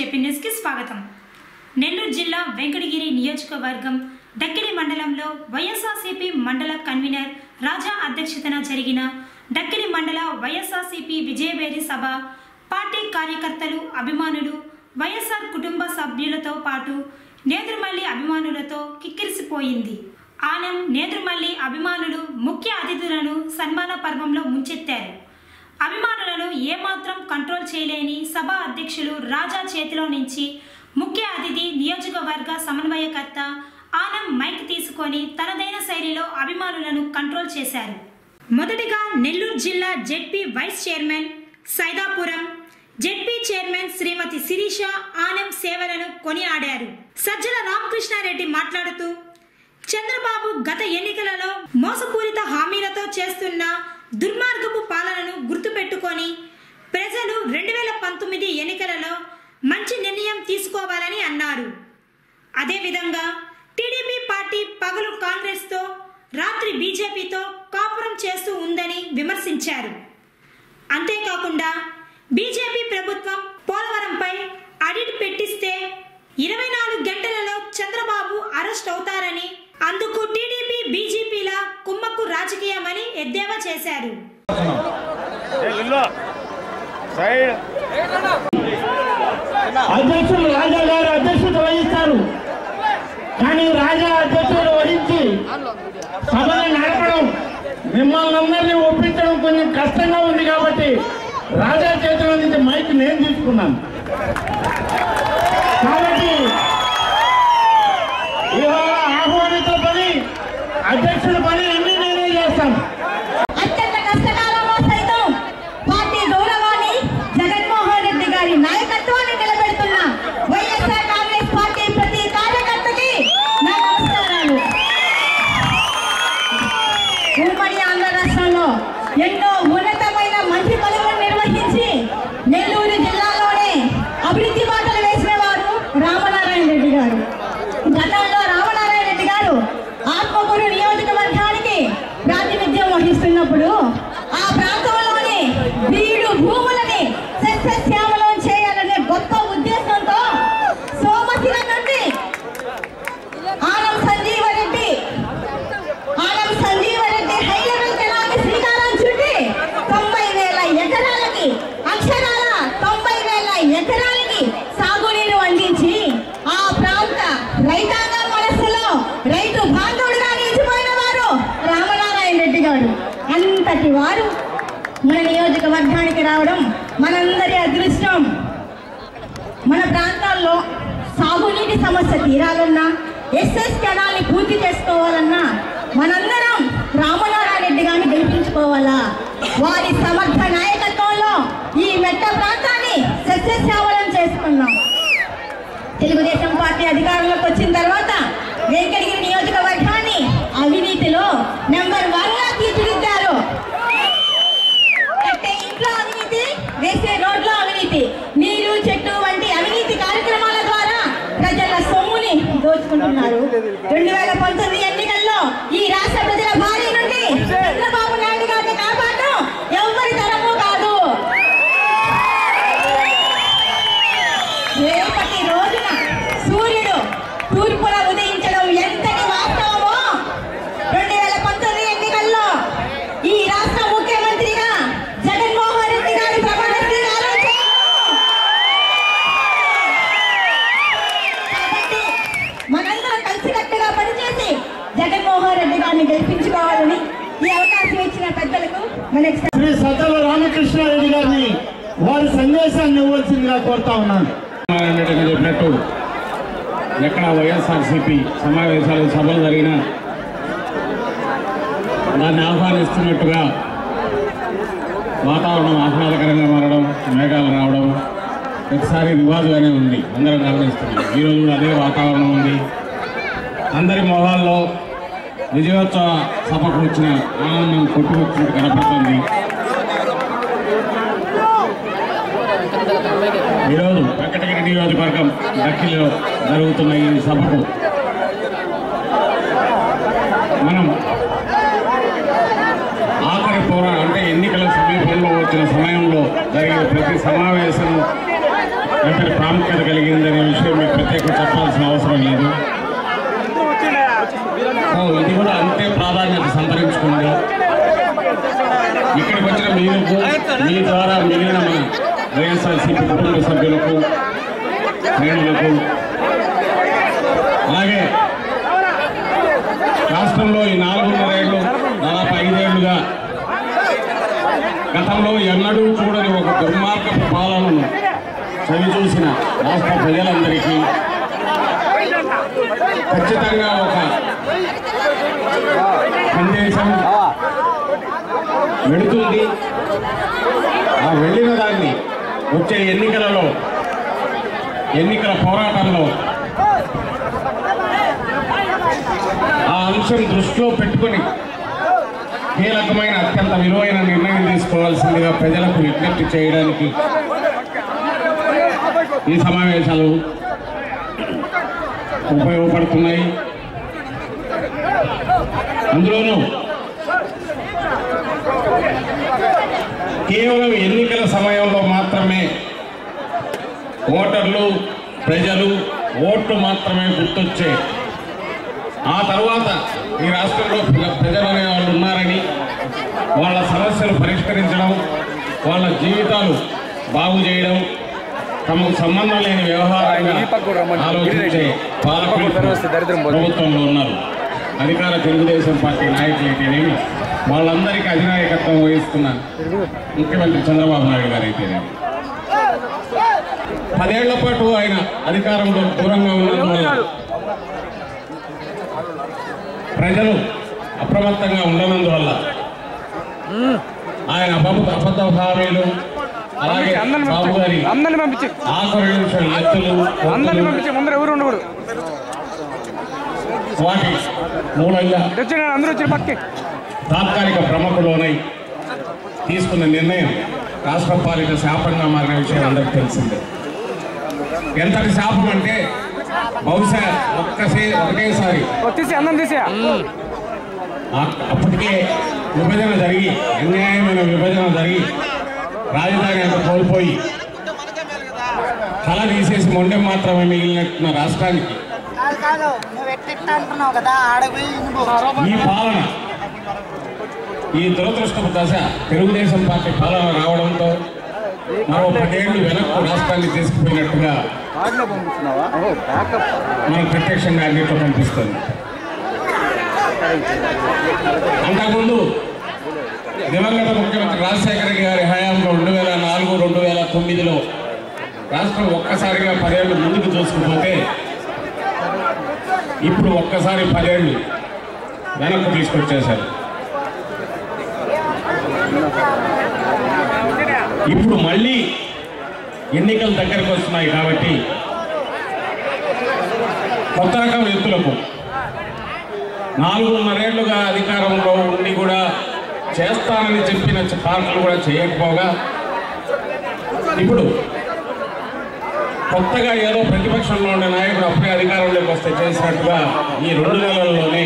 JP న్యూస్కి స్వాగతం. నెల్లూరు జిల్లా వెంకటగిరి నియోజకవర్గం డక్కిలి మండలంలో వైఎస్ఆర్సీపీ మండల కన్వీనర్ రాజా అధ్యక్షతన జరిగిన డక్కిలి మండల వైఎస్ఆర్సీపీ విజయవేరి సభ పార్టీ కార్యకర్తలు అభిమానులు వైఎస్ఆర్ కుటుంబ సభ్యులతో పాటు నేదురుమల్లి అభిమానులతో కిక్కిరిసిపోయింది. ఆనం నేదురుమల్లి అభిమానులు ముఖ్య అతిథులను సన్మాన పర్వంలో ముంచెత్తారు. అభిమానులను ఏమాత్రం కంట్రోల్ చేయలేని సభ అధ్యక్షులు రాజా చేతిలో నుంచి ముఖ్య అతిథి నియోజకవర్గ సమన్వయకర్త ఆనం మైక్ తీసుకొని తనదైన శైలిలో అభిమానులను కంట్రోల్ చేశారు. మొదటిగా నెల్లూరు జిల్లా ZP vice chairman Saidapuram ZP chairman Srimathi Sirisha Anam సేవలను కొనియాడారు. సజ్జల రామకృష్ణారెడ్డి మాట్లాడుతూ చంద్రబాబు గత ఎన్నికలలో మోసపూరిత హామీలతో చేస్తున్న దుర్మార్గపు పాలనను గుర్తుపెట్టుకొని ప్రజలు రెండు వేల పంతొమ్మిది ఎన్నికలలో మంచి నిర్ణయం తీసుకోవాలని అన్నారు. అదేవిధంగా టీడీపీ పార్టీ పగలు కాంగ్రెస్తో రాత్రి బీజేపీతో కాపురం చేస్తూ ఉందని విమర్శించారు. అంతేకాకుండా బీజేపీ ప్రభుత్వం పోలవరంపై అడిట్ పెట్టిస్తే ఇరవై నాలుగు గంటలలో చంద్రబాబు అరెస్ట్ అవుతారని అందుకు టీడీపీ బీజేపీల కుమ్మక్కు రాజకీయమని ఎద్దేవా చేశారు. అధ్యక్షులు రాజా గారు అధ్యక్షత వహిస్తారు. కానీ రాజా అధ్యక్షుడు వహించి సభను నడపడం మిమ్మల్ని అందరినీ ఒప్పించడం కొంచెం కష్టంగా ఉంది కాబట్టి రాజా చేతిలో నుంచి మైక్ నేను తీసుకున్నాను. కాబట్టి అధ్యక్షుడి పని అన్ని నేనే చేస్తాను అత్యంత కష్టకాలంలో సైతం పార్టీ గౌరవాన్ని జగన్మోహన్ రెడ్డి గారి నాయకత్వాన్ని నిలబెడుతున్న వైఎస్ఆర్ కాంగ్రెస్ పార్టీ ప్రతి కార్యకర్తకి నా నమస్కారాలు. ఉమ్మడి ఆంధ్ర రాష్ట్రంలో ఎన్నో ఉన్నతమైన మంత్రి పదవులు నిర్వహించి నెల్లూరు జిల్లాలోనే అభివృద్ధి బాటలు వేసిన వారు రామనారాయణ రెడ్డి గారు గతంలో రామనారాయణ రెడ్డి గారు ఆత్మకూరు నియోజకవర్గానికి ప్రాతినిధ్యం వహిస్తున్నప్పుడు ఆ ప్రాంతంలోని బీడు భూములని సస్యశ్యామలం చేయాలనే గొప్ప ఉద్దేశంతో సోమశిల నుండి ఆనం సంజీవరెడ్డి ఆనం సంజీవరెడ్డి హై లెవెల్ కెనాల్కి శ్రీకారం చుట్టి తొంభై వేల ఎకరాలకి అక్షరాల తొంభై వేల ఎకరాలకి సాగునీరు అందించి ఆ ప్రాంత రైతాంగం మనస్సులో రైతు బాంధవుడుగా నిలిచిపోయిన వారు రామనారాయణ రెడ్డి గారు అంతటి వారు మన వర్గానికి రావడం మనందరి అదృష్టం. మన ప్రాంతాల్లో సాగునీటి సమస్య తీరాలన్నా ఎస్ఎస్ కెనాల్ని పూర్తి చేసుకోవాలన్నా మనందరం రామనారాయణ రెడ్డి గారిని గెలిపించుకోవాలా? వారి సమర్థ నాయకత్వంలో ఈ మెట్ట ప్రాంతాన్ని సస్యశ్యామలం చేసుకున్నాం. తెలుగుదేశం పార్టీ అధికారంలోకి వచ్చిన తర్వాత వెంకటగిరి నియోజకవర్గాన్ని అవినీతిలో నెంబర్ వన్ శ్రీ సజ్జల రామకృష్ణారెడ్డి గారిని వారి సందేశాన్ని ఇవ్వాల్సిందిగా కోరుతా ఉన్నాను. చెప్పినట్టు ఎక్కడ వైఎస్ఆర్సీపీ సమావేశాలు సభలు జరిగినా దాన్ని ఆహ్వానిస్తున్నట్టుగా వాతావరణం ఆహ్లాదకరంగా మారడం మేఘాలు రావడం ప్రతిసారి రివాజుగానే ఉంది. అందరం గమనిస్తున్నాం. ఈరోజు కూడా అదే వాతావరణం ఉంది. అందరి మొహాల్లో విజయోత్సవ సభకు వచ్చిన ఆనందం కొట్టుకొచ్చినట్టు కనపడుతుంది. ఈరోజు వెంకటగిరి నియోజకవర్గం దక్కిలో జరుగుతున్న ఈ సభకు మనం ఆఖరి పోరా అంటే ఎన్నికల సమీపంలో వచ్చిన సమయంలో జరిగే ప్రతి సమావేశం ఎంత ప్రాముఖ్యత కలిగిందనే విషయం మీకు ప్రత్యేకంగా చెప్పాల్సిన అవసరం లేదు. ఇది కూడా అంతే ప్రాధాన్యత సంతరించుకుంది. ఇక్కడికి వచ్చిన మీకు మీ ద్వారా మిగిలిన మన వైఎస్ఆర్సీపీ కుటుంబ సభ్యులకు శ్రేణులకు అలాగే రాష్ట్రంలో ఈ నాలుగున్నర ఏళ్ళు దాదాపు ఐదేళ్ళుగా గతంలో ఎన్నడూ చూడని ఒక దుర్మార్గపు పాలనను చవిచూసిన రాష్ట్ర ప్రజలందరికీ ఖచ్చితంగా ఒక వెళుతుంది ఆ వెళ్ళిన దాన్ని వచ్చే ఎన్నికలలో ఎన్నికల పోరాటంలో ఆ అంశం దృష్టిలో పెట్టుకొని కీలకమైన అత్యంత విలువైన నిర్ణయం తీసుకోవాల్సిందిగా ప్రజలకు విజ్ఞప్తి చేయడానికి ఈ సమావేశాలు ఉపయోగపడుతున్నాయి. అందులోనూ కేవలం ఎన్నికల సమయంలో మాత్రమే ఓటర్లు ప్రజలు ఓట్లు మాత్రమే గుర్తొచ్చే ఆ తర్వాత ఈ రాష్ట్రంలో ప్ర- ప్రజలు అనే వాళ్ళు ఉన్నారని వాళ్ళ సమస్యలు పరిష్కరించడం వాళ్ళ జీవితాలు బాగు చేయడం తమకు సంబంధం లేని వ్యవహారంగా ఆలోచించే పాలకులు ప్రభుత్వంలో ఉన్నారు. అధికార తెలుగుదేశం పార్టీ నాయకులు అయితేనేమి వాళ్ళందరికీ అధినాయకత్వం వహిస్తున్న ముఖ్యమంత్రి చంద్రబాబు నాయుడు గారు అయితేనేమి పదేళ్ళ పాటు ఆయన అధికారంలో దూరంగా ఉన్నందువల్ల ప్రజలు అప్రమత్తంగా ఉండనందువల్ల ఆయన అబద్ధ హామీలు అలాగే బాబు గారి అందరిని పంపించి. ఆఖరి నిమిషం ఎత్తులు అందరిని పంపించి ముందర ఎవరు ఉండకూడదు. వాటి మూలంగా తాత్కాలిక ప్రముఖులోనై తీసుకున్న నిర్ణయం రాష్ట్ర పాలిట శాపంగా మారిన విషయం అందరికీ తెలిసిందే. ఎంతటి శాపం అంటే బహుశా ఒక్కసే ఒకేసారి. అప్పటికే విభజన జరిగి అన్యాయమైన విభజన జరిగి రాజధాని అంత కోల్పోయి తల తీసేసి మొండెం మాత్రమే మిగిలినట్టున్న రాష్ట్రానికి కాదు అంటున్నావు కదా ఆడపోయి ఈ పాలన. ఈ దురదృష్టపు దశ తెలుగుదేశం పార్టీ పాలన రావడంతో మరో పదేళ్ళు వెనక్కు రాష్ట్రాన్ని తీసుకుపోయినట్టుగా మనం ప్రత్యక్షంగా అన్నిట్లో కనిపిస్తుంది. అంతకుముందు దివంగత ముఖ్యమంత్రి రాజశేఖర గారి హయాంలో రెండు వేల నాలుగు రెండు వేల తొమ్మిదిలో రాష్ట్రం ఒక్కసారిగా పదేళ్ళు ముందుకు చూసుకుపోతే ఇప్పుడు ఒక్కసారి పదేళ్ళు వెనక్కు తీసుకొచ్చేశారు. ఇప్పుడు మళ్ళీ ఎన్నికలు దగ్గరకు వస్తున్నాయి కాబట్టి కొత్త రకం ఎత్తులకు. నాలుగున్నరేళ్ళుగా అధికారంలో ఉండి కూడా చేస్తానని చెప్పిన పార్టీలు కూడా చేయకపోగా ఇప్పుడు కొత్తగా ఏదో ప్రతిపక్షంలో ఉండే నాయకుడు అప్పుడే అధికారంలోకి వస్తే చేసినట్టుగా ఈ రెండు నెలల్లోనే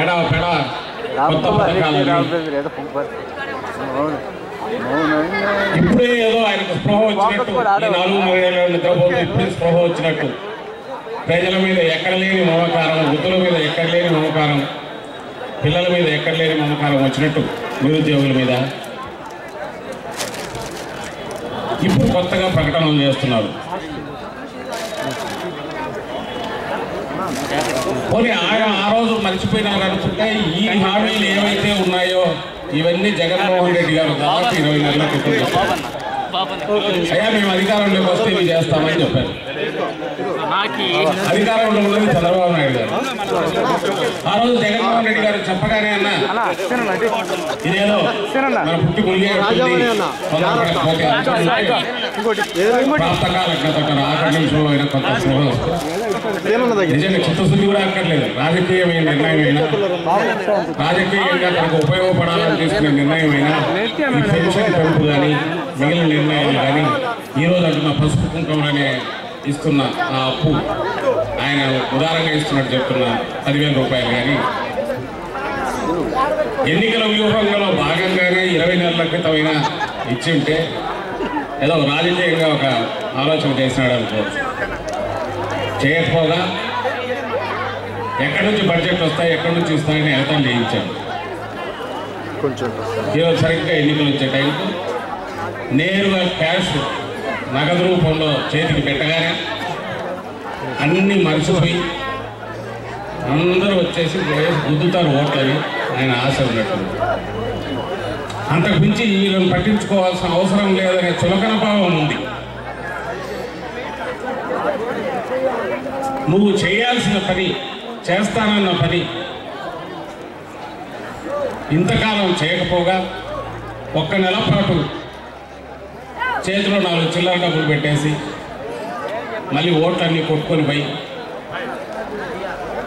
ఏడా పెడ కొత్త ఇప్పుడే ఏదో ఆయనకు స్పృహ వచ్చినట్టు ఈ నాలుగున్నర ఏళ్ళ నిద్రపోతూ ఇప్పుడే స్పృహ వచ్చినట్టు. ప్రజల మీద ఎక్కడ లేని మమకారం వృద్ధుల మీద ఎక్కడ లేని మమకారం పిల్లల మీద ఎక్కడ లేని మమకారం వచ్చినట్టు నిరుద్యోగుల మీద. ఇప్పుడు కొత్తగా ప్రకటనలు చేస్తున్నారు. పోనీ ఆయన ఆ రోజు మర్చిపోయినారు అనుకుంటే ఈ హామీలు ఏవైతే ఉన్నాయో ఇవన్నీ జగన్మోహన్ రెడ్డి గారు దాదాపు ఇరవై నెలల క్రితం అయ్యా మేము అధికారంలోకి వస్తే ఇవి చేస్తామని చెప్పారు. అధికారంలో ఉన్నది చంద్రబాబు నాయుడు గారు. ఆ రోజు జగన్మోహన్ రెడ్డి గారు చెప్పగానే అన్న. ఇదేదో మన పుట్టి అయినా. నిజంగా చిత్తశుద్ధి కూడా అక్కర్లేదు. రాజకీయమైన నిర్ణయమైనా రాజకీయంగా తనకు ఉపయోగపడాలని తీసుకునే నిర్ణయమైనా ఈ పెన్షన్ పెంపు కానీ మిగిలిన నిర్ణయాలు కానీ ఈ రోజు అంటున్న పసుపు కుంకుమలనే ఇస్తున్న ఆ అప్పు ఆయన ఉదారంగా ఇస్తున్నట్టు చెప్తున్న పదివేల రూపాయలు కానీ ఎన్నికల వ్యూహంలో భాగంగానే ఇరవై నెలల క్రితమైనా ఇచ్చి ఉంటే ఏదో రాజకీయంగా ఒక ఆలోచన చేసినాడు అనుకోవచ్చు చేయకపోగా ఎక్కడి నుంచి బడ్జెట్ వస్తాయి ఎక్కడి నుంచి ఇస్తాయని ఎగతం చేయించాడు. ఈరోజు సరిగ్గా ఎన్నికలు వచ్చే టైంకు నేరుగా క్యాష్ నగదు రూపంలో చేతికి పెట్టగానే అన్నీ మర్చిపోయి అందరూ వచ్చేసి గుద్దుతారు ఓట్లని ఆయన ఆశ ఉన్నట్టు. అంతకు మించి వీళ్ళని పట్టించుకోవాల్సిన అవసరం లేదనే చులకన భావం ఉంది. నువ్వు చేయాల్సిన పని చేస్తానన్న పని ఇంతకాలం చేయకపోగా ఒక్క నెల పాటు చేతిలో నాలుగు చిల్లర డబ్బులు పెట్టేసి మళ్ళీ ఓట్లన్నీ కొట్టుకొని పోయి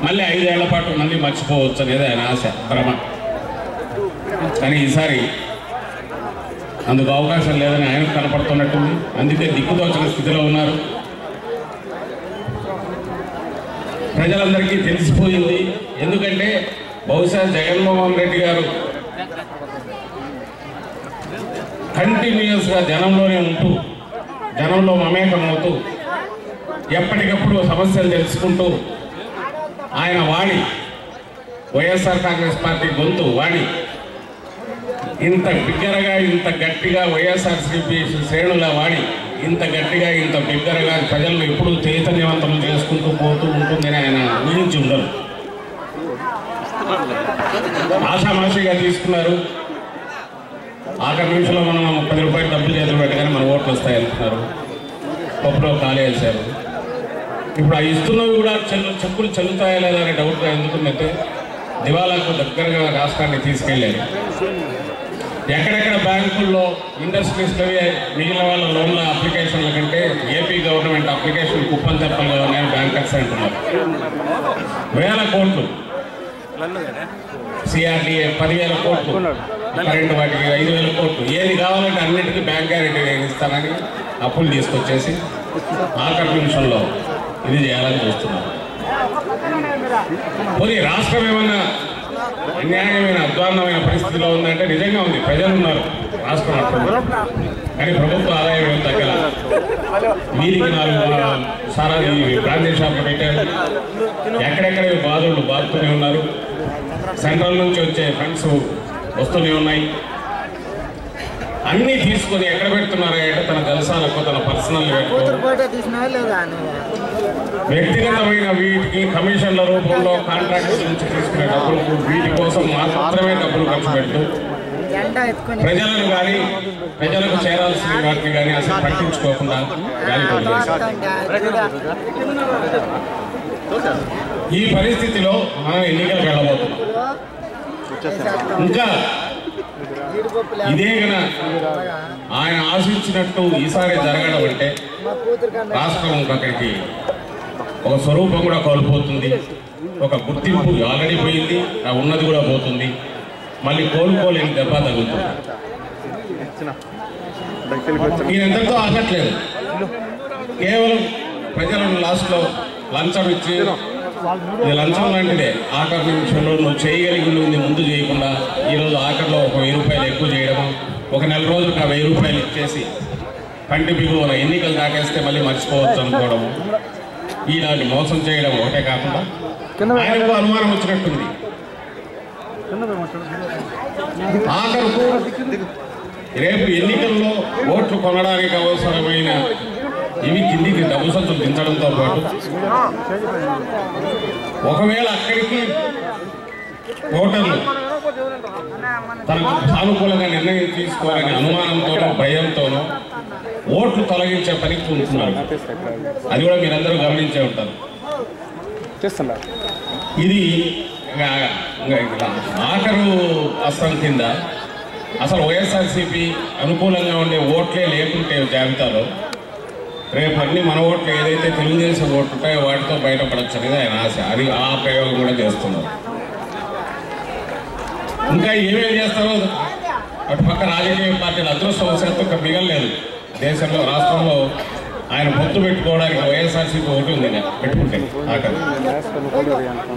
మళ్ళీ ఐదేళ్ళ పాటు మళ్ళీ మర్చిపోవచ్చు అనేది ఆయన ఆశ భ్రమ. కానీ ఈసారి అందుకు అవకాశం లేదని ఆయనకు కనపడుతున్నట్టుంది. అందుకే దిక్కుదోచిన స్థితిలో ఉన్నారు. ప్రజలందరికీ తెలిసిపోయింది. ఎందుకంటే బహుశా జగన్మోహన్ రెడ్డి గారు కంటిన్యూస్గా జనంలోనే ఉంటూ జనంలో మమేకమవుతూ ఎప్పటికప్పుడు సమస్యలు తెలుసుకుంటూ ఆయన వాడి వైఎస్ఆర్ కాంగ్రెస్ పార్టీ గొంతు వాడి ఇంత బిగ్గరగా ఇంత గట్టిగా వైఎస్ఆర్సీపీ శ్రేణుల వాడి ఇంత గట్టిగా ఇంత బిగ్గరగా ప్రజలను ఎప్పుడూ చైతన్యవంతం చేసుకుంటూ పోతూ ఉంటుందని ఆయన ఊహించి ఉండరు. ఆషామాషిగా తీసుకున్నారు. ఆఖరి నిమిషంలో మనం పది రూపాయలు డబ్బులు చేతులు పెట్టగానే మన ఓట్లు వస్తాయి అంటున్నారు. పప్పులో ఖాళీ వేశారు. ఇప్పుడు ఆ ఇస్తున్నవి కూడా చెల్లు చెప్పులు చెల్లుతాయా లేదా అనే డౌట్ ఎందుకుందంటే దివాలాకు దగ్గరగా రాష్ట్రాన్ని తీసుకెళ్ళారు. ఎక్కడెక్కడ బ్యాంకుల్లో ఇండస్ట్రీస్లవి మిగిలిన వాళ్ళ లోన్ల అప్లికేషన్ల కంటే ఏపీ గవర్నమెంట్ అప్లికేషన్ కుప్పం తెప్పలుగా ఉన్నాయని బ్యాంకర్స్ అంటున్నారు. వేల కోట్లు. సిఆర్డిఏ పదివేల కోట్లు. కరెంటు వాటికి ఐదు వేల కోట్లు. ఏది కావాలంటే అన్నిటికీ బ్యాంక్ గ్యారెంటీ నేను ఇస్తానని అప్పులు తీసుకొచ్చేసి ఆఖరి నిమిషంలో ఇది చేయాలని చూస్తున్నారు పోనీ రాష్ట్రం ఏమన్నా అన్యాయమైన అధ్వాన్నమైన పరిస్థితిలో ఉందంటే నిజంగా ఉంది. ప్రజలు ఉన్నారు రాష్ట్రం కానీ ప్రభుత్వ ఆదాయం ఏం తగ్గల? వీరికి నాలుగు సారా ఈ బ్రాండీ షాపులు పెట్టారు. ఎక్కడెక్కడ బాధలు బాదుతూనే ఉన్నారు? సెంట్రల్ నుంచి వచ్చే ఫండ్స్ వస్తూనే ఉన్నాయి. అన్నీ తీసుకొని ఎక్కడ పెడుతున్నారు? అంటే తన జలసాలకు తన పర్సనల్ వ్యక్తిగతమైన వీటికి కమిషన్ల రూపంలో కాంట్రాక్ట్స్ నుంచి తీసుకునే డబ్బులకు వీటి కోసం మాత్రమే డబ్బులు ఖర్చు పెడుతూ ప్రజలను కానీ ప్రజలకు చేరాల్సిన వాటిని కానీ అసలు పట్టించుకోకుండా. ఈ పరిస్థితిలో మనం ఎన్నికలకు వెళ్ళబోతున్నాం ఇంకా ఇదే గన ఆయన ఆశించినట్టు ఈసారి జరగడం అంటే రాష్ట్రం అక్కడికి ఒక స్వరూపం కూడా కోల్పోతుంది. ఒక గుర్తింపు ఆల్రెడీ పోయింది ఆ ఉన్నది కూడా పోతుంది. మళ్ళీ కోలుకోలేని దెబ్బ తగులుతుంది. ఈయన ఎంతతో ఆగట్లేదు. కేవలం ప్రజలను లాస్ట్లో లంచం ఇచ్చి లంచం లాంటిదే ఆఖరి నిమిషంలో నువ్వు చేయగలిగింది ముందు చేయకుండా ఈరోజు ఆఖరిలో ఒక వెయ్యి రూపాయలు ఎక్కువ చేయడం ఒక నెల రోజులకు ఆ వెయ్యి రూపాయలు ఇచ్చేసి పంటి బిగువన ఎన్నికలు దాటేస్తే మళ్ళీ మర్చిపోవచ్చు అనుకోవడం. ఈనాటి మోసం చేయడం ఒకటే కాకుండా ఆయనకు అనుమానం వచ్చినట్టుంది. ఆఖరుకు రేపు ఎన్నికల్లో ఓట్లు కొనడానికి అవసరమైన ఇవి కిందికి డబ్బు సంచులు దించడంతో పాటు ఒకవేళ అక్కడికి ఓటర్లు తనకు సానుకూలంగా నిర్ణయం తీసుకోవాలనే అనుమానంతోనో భయంతోనో ఓట్లు తొలగించే పనికి చూస్తున్నారు అది కూడా మీరందరూ గమనించే ఉంటారు. చేస్తున్నారు ఇది ఆఖరు అస్త్రం కింద అసలు వైఎస్ఆర్సీపీ అనుకూలంగా ఉండే ఓట్లే లేకుంటే జాబితాలో రేపు అన్ని మన ఓట్లు ఏదైతే తెలుగుదేశం ఓట్లు ఉంటాయో వాటితో బయటపడచ్చు అనేది ఆయన ఆశ. అది ఆ ప్రయోగం కూడా చేస్తున్నారు. ఇంకా ఏమేమి చేస్తారో అటు పక్క రాజకీయ పార్టీలు అదృష్టవశాత్తు ఇంకా మిగలలేదు. దేశంలో రాష్ట్రంలో ఆయన పొత్తు పెట్టుకోవడానికి వైఎస్ఆర్సీపీ ఓటు ఉంది పెట్టుకుంటే ఆఖరి.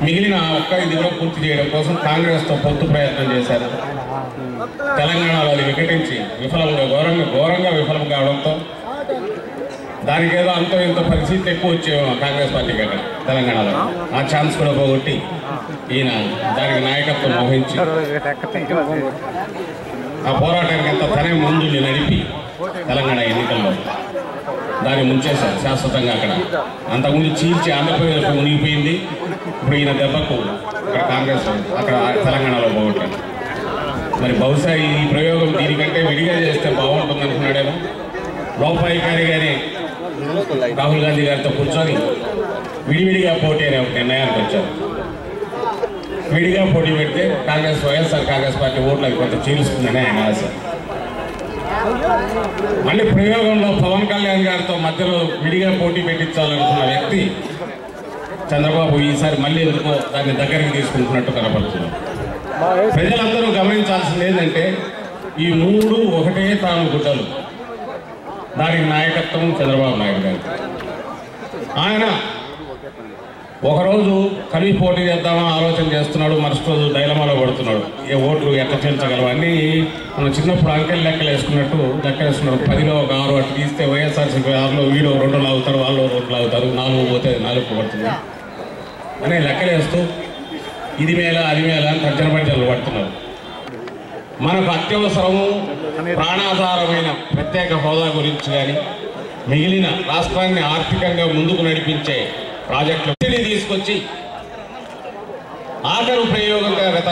మిగిలిన ఒక్క ఇది కూడా పూర్తి చేయడం కోసం కాంగ్రెస్తో పొత్తు ప్రయత్నం చేశారు. తెలంగాణలో అది వికటించి విఫలంగా ఘోరంగా ఘోరంగా విఫలం కావడంతో దానికి ఏదో అంత ఇంత పరిస్థితి ఎక్కువ వచ్చేమో కాంగ్రెస్ పార్టీకి అక్కడ తెలంగాణలో. ఆ? ఛాన్స్ కూడా పోగొట్టి ఈయన దానికి నాయకత్వం వహించి ఆ పోరాటానికి అంత తనే ముందు నడిపి తెలంగాణ ఎన్నికల్లో దాన్ని ముంచేశారు శాశ్వతంగా అక్కడ. అంతకుముందు చీల్చి ఆంధ్రప్రదేశ్ మునిగిపోయింది ఇప్పుడు ఈయన దెబ్బకు అక్కడ కాంగ్రెస్ అక్కడ తెలంగాణలో పోగొట్టారు. మరి బహుశా ఈ ప్రయోగం దీనికంటే విడిగా చేస్తే బాగుంటుంది అనుకున్నాడేమో లోపాయికారి గారి రాహుల్ గాంధీ గారితో కూర్చొని విడివిడిగా పోటీ అనే ఒక నిర్ణయానికి వచ్చారు. విడిగా పోటీ పెడితే కాంగ్రెస్ వైఎస్ఆర్ కాంగ్రెస్ పార్టీ ఓట్లకు కొంత చీలుస్తుందని ఆయన ఆశ. మళ్ళీ ప్రయోగంలో పవన్ కళ్యాణ్ గారితో మధ్యలో విడిగా పోటీ పెట్టించాలనుకున్న వ్యక్తి చంద్రబాబు ఈసారి మళ్ళీ ఎందుకో దాన్ని దగ్గరికి తీసుకుంటున్నట్టు కనపడుతుంది. ప్రజలందరూ గమనించాల్సింది ఏంటంటే ఈ మూడు ఒకటే తాను గుడ్డలు. దానికి నాయకత్వం చంద్రబాబు నాయుడు గారు. ఆయన ఒకరోజు కలిసి పోటీ చేద్దామని ఆలోచన చేస్తున్నాడు మరుసటి రోజు డైలమాలో పడుతున్నాడు ఏ ఓట్లు ఎట్లా చేర్చగలవు అన్నీ మనం చిన్నప్పుడు అంకెలు లెక్కలు వేసుకున్నట్టు లెక్కలేసుకున్నాడు పదిలో ఒక ఆరు అటు తీస్తే వైఎస్ఆర్సీపీ ఆరులో వీళ్ళు రెండు లాగుతారు వాళ్ళు రెండు లాగుతారు నాలుగు పోతే నాలుగు పడుతుంది. అనే లెక్కలేస్తూ ఇది మేళ అది మేళ అని తర్జన పడుతున్నారు మనకు అత్యవసరము ప్రాణాధారమైన ప్రత్యేక హోదా గురించి కానీ మిగిలిన రాష్ట్రాన్ని ఆర్థికంగా ముందుకు నడిపించే ప్రాజెక్టులు తీసుకొచ్చి ఆఖరు ప్రయోగంగా గత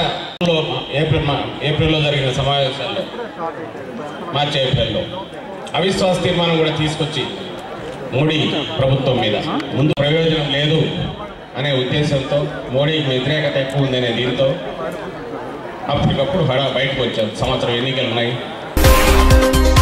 ఏప్రిల్ ఏప్రిల్లో జరిగిన సమావేశాల్లో మార్చి ఏప్రిల్లో అవిశ్వాస తీర్మానం కూడా తీసుకొచ్చి మోడీ ప్రభుత్వం మీద. ముందు ప్రయోజనం లేదు అనే ఉద్దేశంతో మోడీకి వ్యతిరేకత ఎక్కువ ఉందనే దీంతో అప్పటికప్పుడు హడా బయటకు వచ్చారు సంవత్సరం ఎన్నికలు ఉన్నాయి. thank you